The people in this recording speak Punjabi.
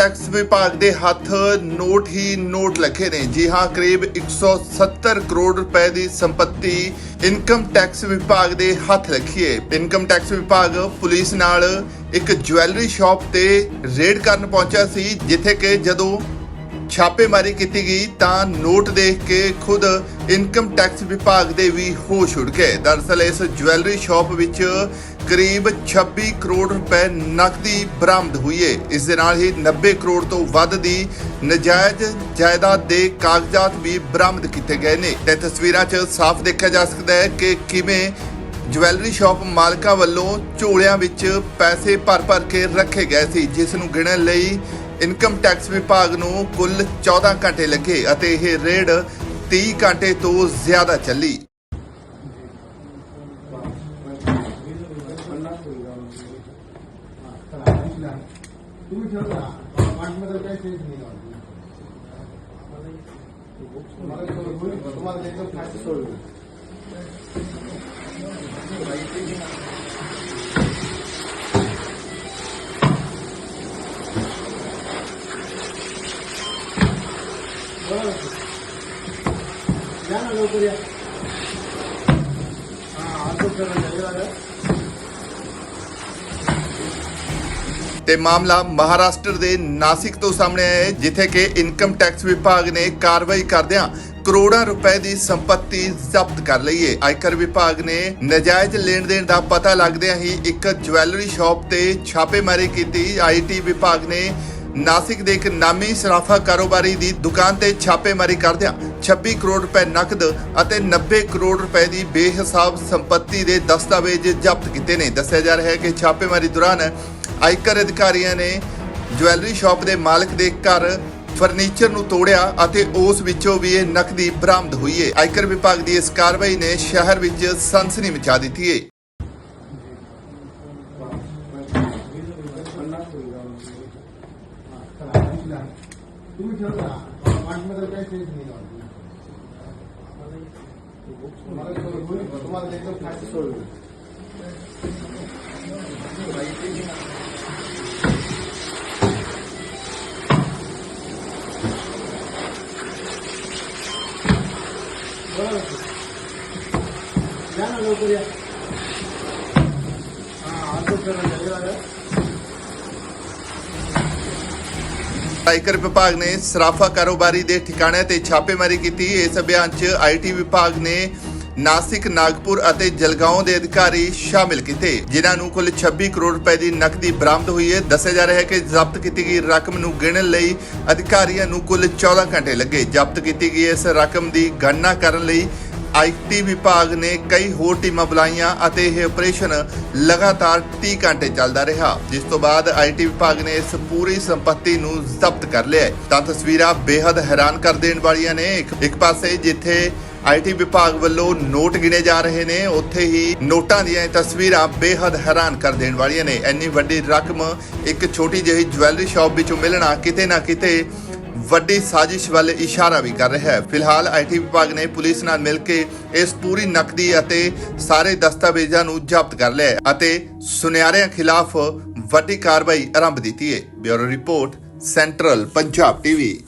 ਟੈਕਸ ਵਿਭਾਗ ਦੇ ਹੱਥ ਨੋਟ ਹੀ ਨੋਟ ਲੱਗੇ ਨੇ। ਜੀ ਹਾਂ, ਕਰੀਬ 170 ਕਰੋੜ ਰੁਪਏ ਦੀ ਸੰਪਤੀ ਇਨਕਮ ਟੈਕਸ ਵਿਭਾਗ ਦੇ ਹੱਥ ਲੱਗੀ ਹੈ ਇਨਕਮ ਟੈਕਸ ਵਿਭਾਗ ਪੁਲਿਸ ਨਾਲ ਇੱਕ ਜੁਐਲਰੀ ਸ਼ਾਪ ਤੇ ਰੇਡ ਕਰਨ ਪਹੁੰਚਿਆ ਸੀ, ਜਿੱਥੇ ਕਿ ਜਦੋਂ ਛਾਪੇਮਾਰੀ ਕੀਤੀ ਗਈ ਤਾਂ ਨੋਟ ਦੇਖ ਕੇ ਖੁਦ ਇਨਕਮ ਟੈਕਸ ਵਿਭਾਗ ਦੇ ਵੀ ਹੋਸ਼ ਉੱਡ ਗਏ। ਦਰਅਸਲ ਇਸ ਜੁਐਲਰੀ ਸ਼ਾਪ ਵਿੱਚ ਕਰੀਬ 26 ਕਰੋੜ ਰੁਪਏ ਨਕਦੀ ਬਰਾਮਦ ਹੋਈ ਹੈ ਇਸ ਦੇ ਨਾਲ ਹੀ 90 ਕਰੋੜ ਤੋਂ ਵੱਧ ਦੀ ਨਜਾਇਜ਼ ਜਾਇਦਾਦ ਦੇ ਕਾਗਜ਼ਾਤ ਵੀ ਬਰਾਮਦ ਕੀਤੇ ਗਏ ਨੇ। ਤੇ ਤਸਵੀਰਾਂ 'ਚ ਸਾਫ਼ ਦੇਖਿਆ ਜਾ ਸਕਦਾ ਹੈ ਕਿ ਕਿਵੇਂ ਜਵੈਲਰੀ ਸ਼ਾਪ ਮਾਲਕਾਂ ਵੱਲੋਂ ਝੋਲਿਆਂ ਵਿੱਚ ਪੈਸੇ ਭਰ-ਭਰ ਕੇ ਰੱਖੇ ਗਏ ਸੀ, ਜਿਸ ਨੂੰ ਗਿਣਨ ਲਈ ਇਨਕਮ ਟੈਕਸ ਵਿਭਾਗ ਨੂੰ ਕੁੱਲ 14 ਘੰਟੇ ਲੱਗੇ ਅਤੇ ਇਹ ਰੇਡ 30 ਘੰਟੇ ਤੋਂ ਜ਼ਿਆਦਾ ਚੱਲੀ। तुम्ही ठेवता पाठमध्ये काही टेन्शन नाही लावत. तुम्हाला तेवढं बोलू का? तुम्हाला एकदम फास्ट सोडलं बरोबर. या ना लवकर या हा अजून ਤੇ ਮਾਮਲਾ ਮਹਾਰਾਸ਼ਟਰ ਦੇ ਨਾਸਿਕ ਤੋਂ ਸਾਹਮਣੇ ਆਇਆ ਹੈ, ਜਿੱਥੇ ਕਿ ਇਨਕਮ ਟੈਕਸ ਵਿਭਾਗ ਨੇ ਕਾਰਵਾਈ ਕਰਦਿਆਂ ਕਰੋੜਾਂ ਰੁਪਏ ਦੀ ਸੰਪਤੀ ਜ਼ਬਤ ਕਰ ਲਈ ਹੈ। ਆਇਕਰ ਵਿਭਾਗ ਨੇ ਨਜਾਇਜ਼ ਲੈਣ ਦੇਣ ਦਾ ਪਤਾ ਲੱਗਦਿਆਂ ਹੀ ਇੱਕ ਜਵੈਲਰੀ ਸ਼ਾਪ ਤੇ ਛਾਪੇਮਾਰੀ ਕੀਤੀ। ਆਈਟੀ ਵਿਭਾਗ ਨੇ ਨਾਸਿਕ ਦੇ ਇੱਕ ਨਾਮੀ ਸਰਾਫਾ ਕਾਰੋਬਾਰੀ ਦੀ ਦੁਕਾਨ ਤੇ ਛਾਪੇਮਾਰੀ ਕਰਦਿਆਂ 26 ਕਰੋੜ ਰੁਪਏ ਨਕਦ ਅਤੇ 90 ਕਰੋੜ ਰੁਪਏ ਦੀ ਬੇਹਿਸਾਬ ਸੰਪਤੀ ਦੇ ਦਸਤਾਵੇਜ਼ ਜ਼ਬਤ ਕੀਤੇ ਨੇ। ਦੱਸਿਆ ਜਾ ਰਿਹਾ ਹੈ ਕਿ ਛਾਪੇਮਾਰੀ ਦੌਰਾਨ ਆਇਕਰ ਅਧਿਕਾਰੀਆਂ ਨੇ ਜਵੈਲਰੀ ਸ਼ਾਪ ਦੇ ਮਾਲਕ ਦੇ ਘਰ ਫਰਨੀਚਰ ਨੂੰ ਤੋੜਿਆ ਅਤੇ ਉਸ ਵਿੱਚੋਂ ਵੀ ਇਹ ਨਕਦੀ ਬਰਾਮਦ ਹੋਈ ਹੈ ਆਇਕਰ ਵਿਭਾਗ ਦੀ ਇਸ ਕਾਰਵਾਈ ਨੇ ਸ਼ਹਿਰ ਵਿੱਚ ਸਨਸਨੀ ਮਚਾ ਦਿੱਤੀ ਹੈ तुम्ही ठेवता पाठमध्ये काही टेन्शन नाही लावत. तुम्हाला या ना लवकर या हा अजून करा झालं ਆਇਕਰ ਵਿਭਾਗ ਨੇ ਸਰਾਫਾ ਕਾਰੋਬਾਰੀ ਦੇ ਠਿਕਾਣਿਆਂ ਤੇ ਛਾਪੇਮਾਰੀ ਕੀਤੀ ਇਸ ਅਭਿਆਨ 'ਚ ਆਈਟੀ ਵਿਭਾਗ ਨੇ ਨਾਸਿਕ, ਨਾਗਪੁਰ ਅਤੇ ਜਲਗਾਓਂ ਦੇ ਅਧਿਕਾਰੀ ਸ਼ਾਮਿਲ ਕੀਤੇ, ਜਿਨ੍ਹਾਂ ਨੂੰ ਕੁੱਲ 26 ਕਰੋੜ ਰੁਪਏ ਦੀ ਨਕਦੀ ਬਰਾਮਦ ਹੋਈ ਹੈ। ਦੱਸਿਆ ਜਾ ਰਿਹਾ ਹੈ ਕਿ ਜ਼ਬਤ ਕੀਤੀ ਗਈ ਰਕਮ ਨੂੰ ਗਿਣਨ ਲਈ ਅਧਿਕਾਰੀਆਂ ਨੂੰ ਕੁੱਲ 14 ਘੰਟੇ ਲੱਗੇ। ਜ਼ਬਤ ਕੀਤੀ ਗਈ ਇਸ ਰਕਮ ਦੀ ਗਣਨਾ ਕਰਨ ਲਈ ਆਈਟੀ ਵਿਭਾਗ ਨੇ ਕਈ ਹੋਰ ਟੀਮਾਂ ਬੁਲਾਈਆਂ ਅਤੇ ਇਹ ਆਪਰੇਸ਼ਨ ਲਗਾਤਾਰ 30 ਘੰਟੇ ਚੱਲਦਾ ਰਿਹਾ। ਜਿਸ ਤੋਂ ਬਾਅਦ ਆਈਟੀ ਵਿਭਾਗ ਨੇ ਇਸ ਪੂਰੀ ਸੰਪਤੀ ਨੂੰ ਜ਼ਬਤ ਕਰ ਲਿਆ ਤਾਂ ਤਸਵੀਰਾਂ ਬੇहद ਹੈਰਾਨ ਕਰ ਦੇਣ ਵਾਲੀਆਂ ਨੇ। ਇੱਕ ਪਾਸੇ ਜਿੱਥੇ ਆਈਟੀ ਵਿਭਾਗ ਵੱਲੋਂ ਨੋਟ ਗਿਣੇ ਜਾ ਰਹੇ ਨੇ। ਉੱਥੇ ਹੀ ਨੋਟਾਂ ਦੀਆਂ ਤਸਵੀਰਾਂ ਬੇहद ਹੈਰਾਨ ਕਰ ਦੇਣ ਵਾਲੀਆਂ ਨੇ। ਇੰਨੀ ਵੱਡੀ ਰਕਮ ਇੱਕ ਛੋਟੀ ਜਿਹੀ ਜਵੈਲਰੀ ਸ਼ਾਪ ਵਿੱਚੋਂ ਮਿਲਣਾ ਕਿਤੇ ਨਾ ਕਿਤੇ ਵੱਡੀ ਸਾਜ਼ਿਸ਼ ਵੱਲ ਇਸ਼ਾਰਾ ਵੀ ਕਰ ਰਿਹਾ ਹੈ। ਫਿਲਹਾਲ ਆਈਟੀ ਵਿਭਾਗ ਨੇ ਪੁਲਿਸ ਨਾਲ ਮਿਲ ਕੇ ਇਸ ਪੂਰੀ ਨਕਦੀ ਅਤੇ ਸਾਰੇ ਦਸਤਾਵੇਜ਼ਾਂ ਨੂੰ ਜ਼ਬਤ ਕਰ ਲਿਆ ਅਤੇ ਸੁਨਿਆਰਿਆਂ ਖਿਲਾਫ ਵੱਡੀ ਕਾਰਵਾਈ ਆਰੰਭ ਦਿੱਤੀ ਹੈ। Bureau report, central Punjab TV.